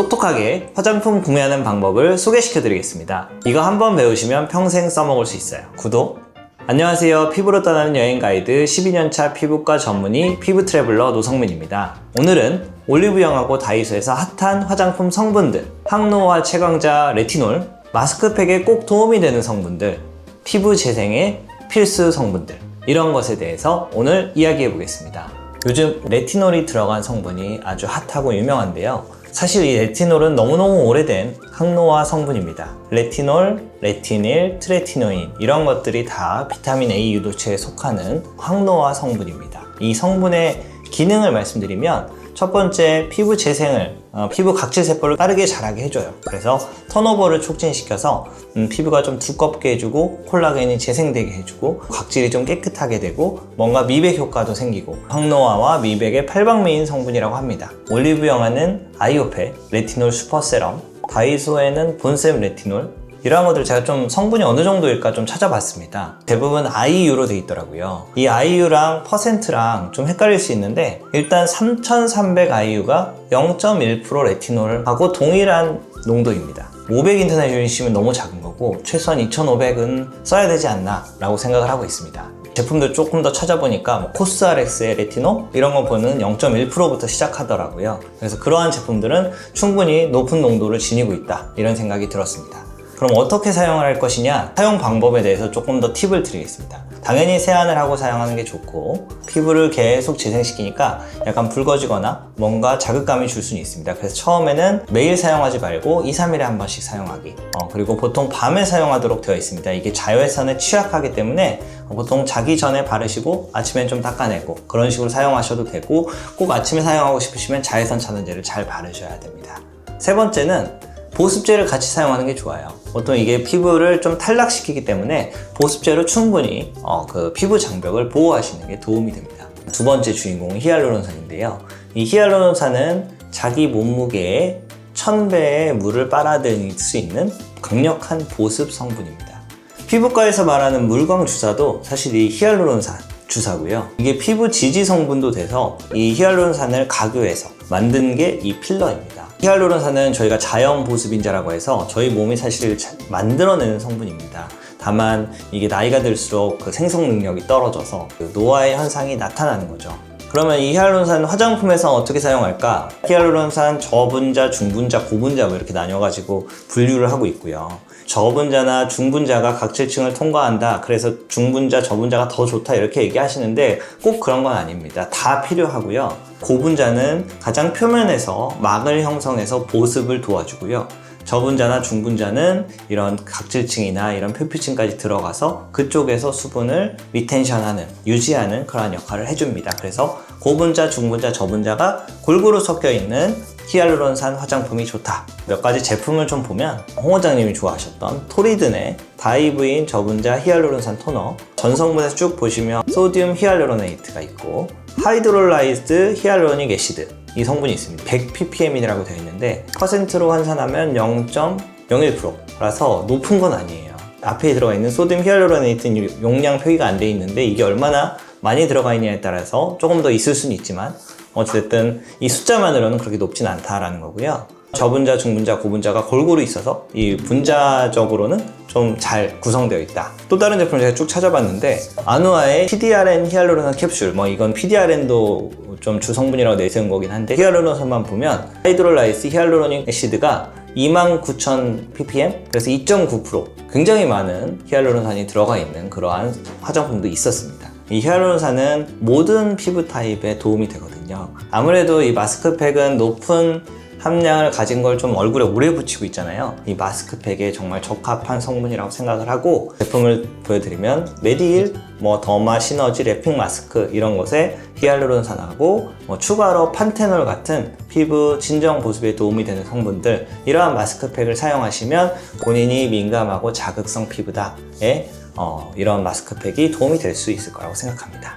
똑똑하게 화장품 구매하는 방법을 소개시켜 드리겠습니다. 이거 한번 배우시면 평생 써먹을 수 있어요. 구독! 안녕하세요. 피부로 떠나는 여행 가이드 12년차 피부과 전문의 피부 트래블러 노성민입니다. 오늘은 올리브영하고 다이소에서 핫한 화장품 성분들, 항노화 채광자 레티놀, 마스크팩에 꼭 도움이 되는 성분들, 피부 재생에 필수 성분들, 이런 것에 대해서 오늘 이야기해 보겠습니다. 요즘 레티놀이 들어간 성분이 아주 핫하고 유명한데요. 사실 이 레티놀은 너무너무 오래된 항노화 성분입니다. 레티놀, 레티닐, 트레티노인 이런 것들이 다 비타민 A 유도체에 속하는 항노화 성분입니다. 이 성분의 기능을 말씀드리면 첫 번째 피부 재생을 어, 피부 각질 세포를 빠르게 자라게 해줘요. 그래서 턴오버를 촉진시켜서 음, 피부가 좀 두껍게 해주고 콜라겐이 재생되게 해주고 각질이 좀 깨끗하게 되고 뭔가 미백 효과도 생기고 항노화와 미백의 팔방미인 성분이라고 합니다. 올리브 영화는 아이오페, 레티놀 슈퍼세럼, 다이소에는 본셈 레티놀, 이러한 것들 제가 좀 성분이 어느 정도일까 좀 찾아봤습니다. 대부분 IU로 돼 있더라고요. 이 IU랑 퍼센트랑 좀 헷갈릴 수 있는데 일단 3300 IU가 0.1% 레티놀하고 동일한 농도입니다. 500 인터넷 유닛이면 너무 작은 거고 최소한 2500은 써야 되지 않나 라고 생각을 하고 있습니다. 제품들 조금 더 찾아보니까 뭐 코스알엑스의 레티노 이런 거 보는 0.1%부터 시작하더라고요. 그래서 그러한 제품들은 충분히 높은 농도를 지니고 있다 이런 생각이 들었습니다. 그럼 어떻게 사용을 할 것이냐? 사용 방법에 대해서 조금 더 팁을 드리겠습니다. 당연히 세안을 하고 사용하는 게 좋고 피부를 계속 재생시키니까 약간 붉어지거나 뭔가 자극감이 줄 수는 있습니다. 그래서 처음에는 매일 사용하지 말고 2, 3일에 한 번씩 사용하기. 어, 그리고 보통 밤에 사용하도록 되어 있습니다. 이게 자외선에 취약하기 때문에 보통 자기 전에 바르시고 아침엔 좀 닦아내고 그런 식으로 사용하셔도 되고 꼭 아침에 사용하고 싶으시면 자외선 차단제를 잘 바르셔야 됩니다. 세 번째는 보습제를 같이 사용하는 게 좋아요. 보통 이게 피부를 좀 탈락시키기 때문에 보습제로 충분히 어, 그 피부 장벽을 보호하시는 게 도움이 됩니다. 두 번째 주인공은 히알루론산인데요. 이 히알루론산은 자기 몸무게의 1000배의 물을 빨아들일 수 있는 강력한 보습 성분입니다. 피부과에서 말하는 물광 주사도 사실 이 히알루론산 주사고요. 이게 피부 지지 성분도 돼서 이 히알루론산을 각유해서 만든 게 이 필러입니다. 히알루론산은 저희가 자연 보습인자라고 해서 저희 몸이 사실 자- 만들어내는 성분입니다. 다만 이게 나이가 들수록 그 생성 능력이 떨어져서 그 노화의 현상이 나타나는 거죠. 그러면 이 히알루론산 화장품에서 어떻게 사용할까? 히알루론산 저분자, 중분자, 고분자 뭐 이렇게 나뉘어가지고 분류를 하고 있고요. 저분자나 중분자가 각질층을 통과한다. 그래서 중분자, 저분자가 더 좋다 이렇게 얘기하시는데 꼭 그런 건 아닙니다. 다 필요하고요. 고분자는 가장 표면에서 막을 형성해서 보습을 도와주고요. 저분자나 중분자는 이런 각질층이나 이런 표피층까지 들어가서 그쪽에서 수분을 리텐션하는, 유지하는 그러한 역할을 해줍니다. 그래서 고분자, 중분자, 저분자가 골고루 섞여 있는 히알루론산 화장품이 좋다. 몇 가지 제품을 좀 보면 홍 원장님이 좋아하셨던 토리든의 다이브인 저분자 히알루론산 토너 전성분에서 쭉 보시면 소디움 히알루로네이트가 있고 하이드롤라이즈드 히알루로닉 애시드 이 성분이 있습니다. 100ppm이라고 되어 있는데 퍼센트로 환산하면 0.01%라서 높은 건 아니에요. 앞에 들어가 있는 소디움 히알루로네이트는 용량 표기가 안 돼 있는데 이게 얼마나 많이 들어가 있냐에 따라서 조금 더 있을 수는 있지만 어쨌든 이 숫자만으로는 그렇게 높진 않다라는 거고요. 저분자, 중분자, 고분자가 골고루 있어서 이 분자적으로는 좀 잘 구성되어 있다. 또 다른 제품을 제가 쭉 찾아봤는데 아누아의 PDRN 히알루론산 캡슐, 뭐 이건 PDRN도 좀 주성분이라고 내세운 거긴 한데 히알루론산만 보면 하이드롤라이스 히알루로닉 애시드가 29,000 ppm 그래서 2.9% 굉장히 많은 히알루론산이 들어가 있는 그러한 화장품도 있었습니다. 이 히알루론산은 모든 피부 타입에 도움이 되거든요. 아무래도 이 마스크팩은 높은 함량을 가진 걸 좀 얼굴에 오래 붙이고 있잖아요. 이 마스크팩에 정말 적합한 성분이라고 생각을 하고 제품을 보여드리면 메디힐, 뭐 더마, 시너지, 랩핑 마스크 이런 것에 히알루론산하고 뭐 추가로 판테놀 같은 피부 진정 보습에 도움이 되는 성분들 이러한 마스크팩을 사용하시면 본인이 민감하고 자극성 피부다에 어, 이런 마스크팩이 도움이 될 수 있을 거라고 생각합니다.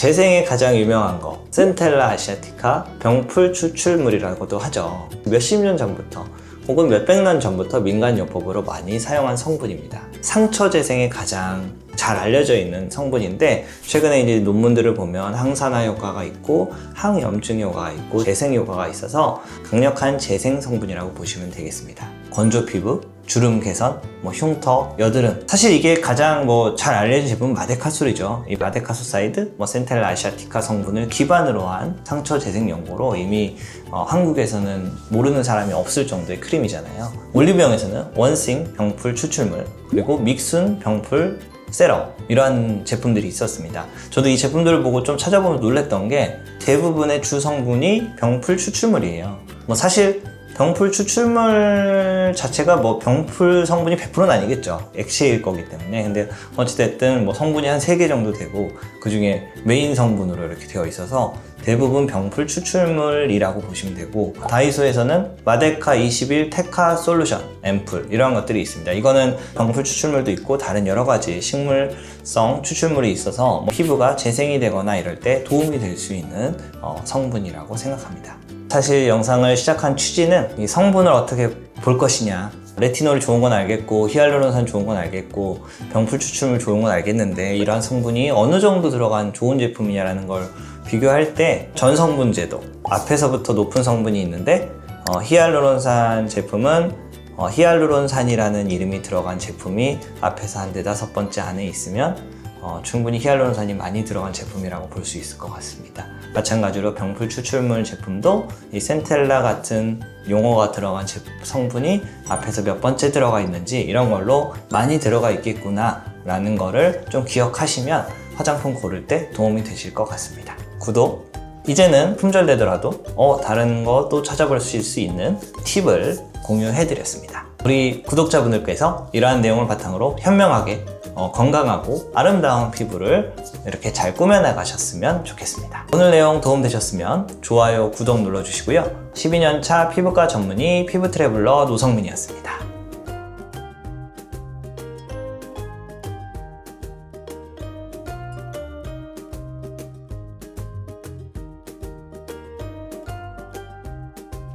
재생에 가장 유명한 거 센텔라 아시아티카 병풀 추출물이라고도 하죠. 몇십 년 전부터 혹은 몇백 년 전부터 민간요법으로 많이 사용한 성분입니다. 상처 재생에 가장 잘 알려져 있는 성분인데 최근에 이제 논문들을 보면 항산화 효과가 있고 항염증 효과가 있고 재생 효과가 있어서 강력한 재생 성분이라고 보시면 되겠습니다. 건조 피부, 주름 개선, 뭐 흉터, 여드름. 사실 이게 가장 뭐 잘 알려진 제품은 마데카솔이죠. 이 마데카소사이드, 뭐 센텔라 아시아티카 성분을 기반으로 한 상처 재생 연고로 이미 어, 한국에서는 모르는 사람이 없을 정도의 크림이잖아요. 올리브영에서는 원싱 병풀 추출물 그리고 믹순 병풀 세럼 이러한 제품들이 있었습니다. 저도 이 제품들을 보고 좀 찾아보면 놀랬던 게 대부분의 주 성분이 병풀 추출물이에요. 뭐 사실 병풀 추출물 자체가 뭐 병풀 성분이 100%는 아니겠죠. 액체일 거기 때문에. 근데 어찌됐든 뭐 성분이 한 3개 정도 되고 그 중에 메인 성분으로 이렇게 되어 있어서 대부분 병풀 추출물이라고 보시면 되고 다이소에서는 마데카 21 테카 솔루션 앰플 이러한 것들이 있습니다. 이거는 병풀 추출물도 있고 다른 여러 가지 식물성 추출물이 있어서 뭐 피부가 재생이 되거나 이럴 때 도움이 될 수 있는 어, 성분이라고 생각합니다. 사실 영상을 시작한 취지는 이 성분을 어떻게 볼 것이냐 레티놀 좋은 건 알겠고 히알루론산 좋은 건 알겠고 병풀 추출물 좋은 건 알겠는데 이러한 성분이 어느 정도 들어간 좋은 제품이냐라는 걸 비교할 때 전 성분 제도 앞에서부터 높은 성분이 있는데 어, 히알루론산 제품은 어, 히알루론산이라는 이름이 들어간 제품이 앞에서 한 네다섯 번째 안에 있으면 어, 충분히 히알루론산이 많이 들어간 제품이라고 볼 수 있을 것 같습니다. 마찬가지로 병풀 추출물 제품도 이 센텔라 같은 용어가 들어간 제- 성분이 앞에서 몇 번째 들어가 있는지 이런 걸로 많이 들어가 있겠구나 라는 거를 좀 기억하시면 화장품 고를 때 도움이 되실 것 같습니다. 구독! 이제는 품절되더라도 어, 다른 거 또 찾아볼 수 있는 팁을 공유해드렸습니다. 우리 구독자분들께서 이러한 내용을 바탕으로 현명하게 어, 건강하고 아름다운 피부를 이렇게 잘 꾸며나 가셨으면 좋겠습니다. 오늘 내용 도움되셨으면 좋아요, 구독 눌러주시고요. 12년차 피부과 전문의 피부 트래블러 노성민이었습니다.